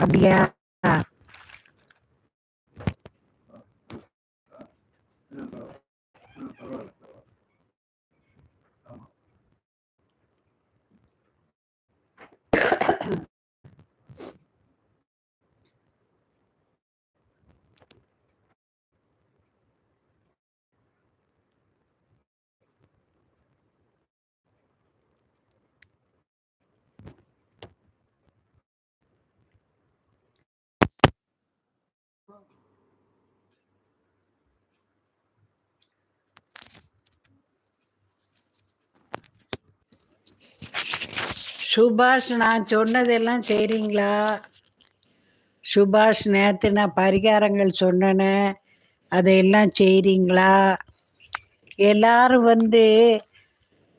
அப்படியா சுபாஷ் நான் சொன்னதெல்லாம் செய்கிறீங்களா சுபாஷ் நேற்று நான் பரிகாரங்கள் சொன்னேனே அதையெல்லாம் செய்கிறீங்களா எல்லாரும் வந்து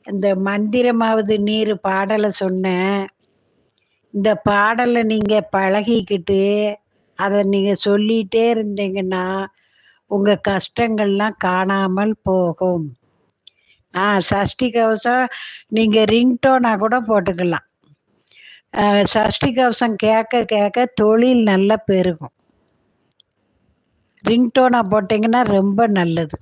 இந்த மந்திரமாவது நீர் பாடலை சொன்னேன். இந்த பாடலை நீங்கள் பழகிக்கிட்டு அதை நீங்கள் சொல்லிகிட்டே இருந்தீங்கன்னா உங்கள் கஷ்டங்கள்லாம் காணாமல் போகும். ஆ சஷ்டி கவசம் நீங்கள் ரிங்டோனாக கூட போட்டுக்கலாம். சஷ்டி கவசம் கேட்க கேட்க தொழில் நல்லா பெருகும். ரிங்டோனாக போட்டிங்கன்னா ரொம்ப நல்லது.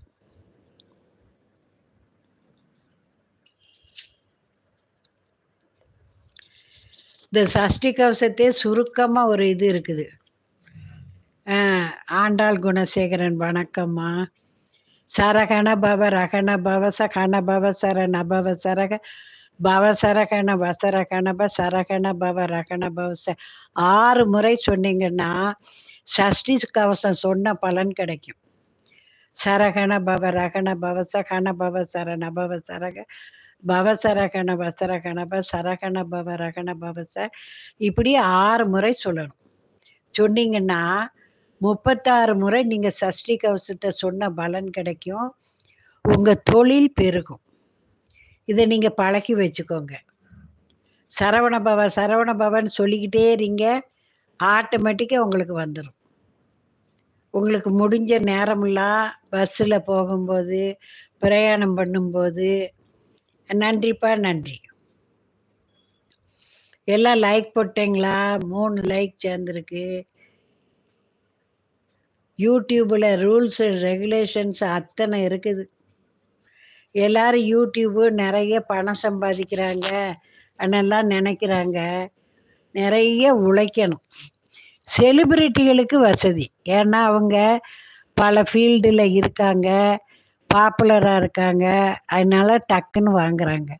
இந்த சஷ்டி கவசத்தே சுருக்கமாக ஒரு இது இருக்குது. ஆ, ஆண்டாள் குணசேகரன் வணக்கம்மா. சரகண பவ ரகண பவ சகண பவ சரண பவ சரக பவ சரகண வசரகணப சரகண பவ ரகண பவ ச ஆறு முறை சொன்னீங்கன்னா சஷ்டி கவசம் சொன்ன பலன் கிடைக்கும். சரகண பவ ரகண பவ சகண பவ சரண பவ சரக பவ சரகண வசரகணப சரகண பவ ரகண பவச இப்படி ஆறு முறை சொல்லணும். சொன்னீங்கன்னா முப்பத்தாறு முறை நீங்கள் சஷ்டி கவசத்தை சொன்ன பலன் கிடைக்கும். உங்கள் தொழில் பெருகும். இதை நீங்கள் பழக்கி வச்சுக்கோங்க. சரவண பவ சரவண பவன் சொல்லிக்கிட்டே இருங்க. ஆட்டோமேட்டிக்காக உங்களுக்கு வந்துடும் உங்களுக்கு முடிஞ்ச நேரமெல்லாம் பஸ்ஸில் போகும்போது பிரயாணம் பண்ணும்போது நன்றிப்பா நன்றி. எல்லாம் லைக் போட்டீங்களா? மூணு லைக் சேர்ந்துருக்கு. யூடியூப்பில் ரூல்ஸ் ரெகுலேஷன்ஸ் அத்தனை இருக்குது. எல்லாரும் யூடியூப்பு நிறைய பணம் சம்பாதிக்கிறாங்க அதெல்லாம் நினைக்கிறாங்க. நிறைய உழைக்கணும். செலிபிரிட்டிகளுக்கு வசதி. ஏன்னா அவங்க பல ஃபீல்டில் இருக்காங்க பாப்புலராக இருக்காங்க. அதனால டக்குன்னு வாங்குறாங்க.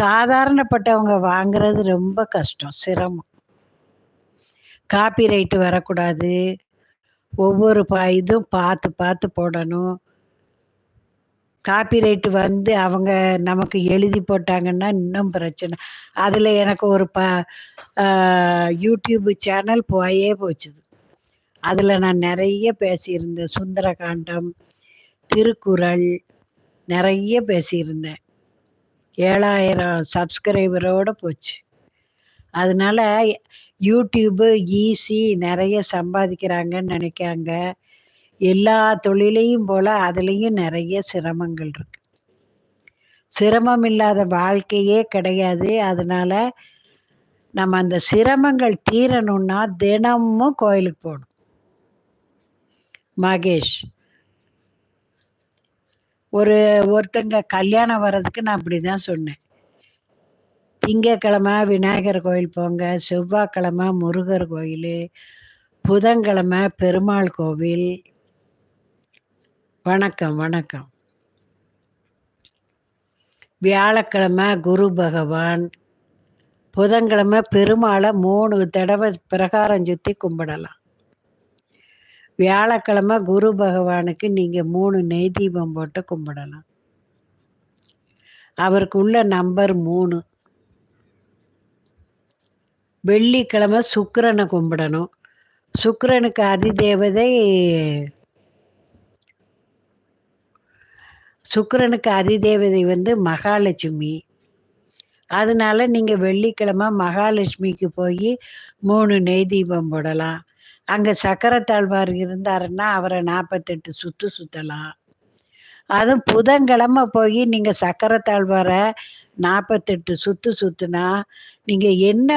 சாதாரணப்பட்டவங்க வாங்குறது ரொம்ப கஷ்டம் சிரமம். காப்பி ரைட்டு வரக்கூடாது. ஒவ்வொரு பா இதுவும் பார்த்து பார்த்து போடணும். காப்பிரைட் வந்து அவங்க நமக்கு எழுதி போட்டாங்கன்னா இன்னும் பிரச்சனை. அதில் எனக்கு ஒரு ப யூடியூப் சேனல் போயே போச்சுது. அதில் நான் நிறைய பேசியிருந்தேன். சுந்தரகாண்டம் திருக்குறள் நிறைய பேசியிருந்தேன். ஏழாயிரம் சப்ஸ்கிரைபரோடு போச்சு. அதனால யூடியூப்பு ஈஸி நிறைய சம்பாதிக்கிறாங்கன்னு நினைக்காங்க. எல்லா தொழிலையும் போல் அதுலேயும் நிறைய சிரமங்கள் இருக்கு. சிரமம் இல்லாத வாழ்க்கையே கிடையாது. அதனால நம்ம அந்த சிரமங்கள் தீரணும்னா தினமும் கோயிலுக்கு போகணும். மகேஷ் ஒரு ஒருத்தங்க கல்யாணம் வர்றதுக்கு நான் அப்படி தான் சொன்னேன். திங்கக்கிழமை விநாயகர் கோயில் போங்க செவ்வாய்க்கிழமை முருகர் கோயில் புதன்கிழமை பெருமாள் கோவில். வணக்கம் வணக்கம். வியாழக்கிழமை குரு பகவான் புதன்கிழமை பெருமாளை மூணு தடவை பிரகாரம் சுற்றி கும்பிடலாம். வியாழக்கிழமை குரு பகவானுக்கு நீங்கள் மூணு நெய் தீபம் போட்டு கும்பிடலாம். அவருக்கு உள்ள நம்பர் மூணு. வெள்ளிக்கிழமை சுக்கரனை கும்பிடணும். சுக்கரனுக்கு அதிதேவதை சுக்கரனுக்கு அதிதேவதை வந்து மகாலட்சுமி. அதனால நீங்கள் வெள்ளிக்கிழமை மகாலட்சுமிக்கு போய் மூணு நெய் தீபம் போடலாம். அங்கே சக்கரத்தாழ்வார் இருந்தாருன்னா அவரை நாற்பத்தெட்டு சுற்று சுற்றலாம் அதுவும் புதன்கிழமை போய் நீங்கள் சக்கரத்தாழ்வாரை நாற்பத்தெட்டு சுற்று சுற்றுனா நீங்கள் என்ன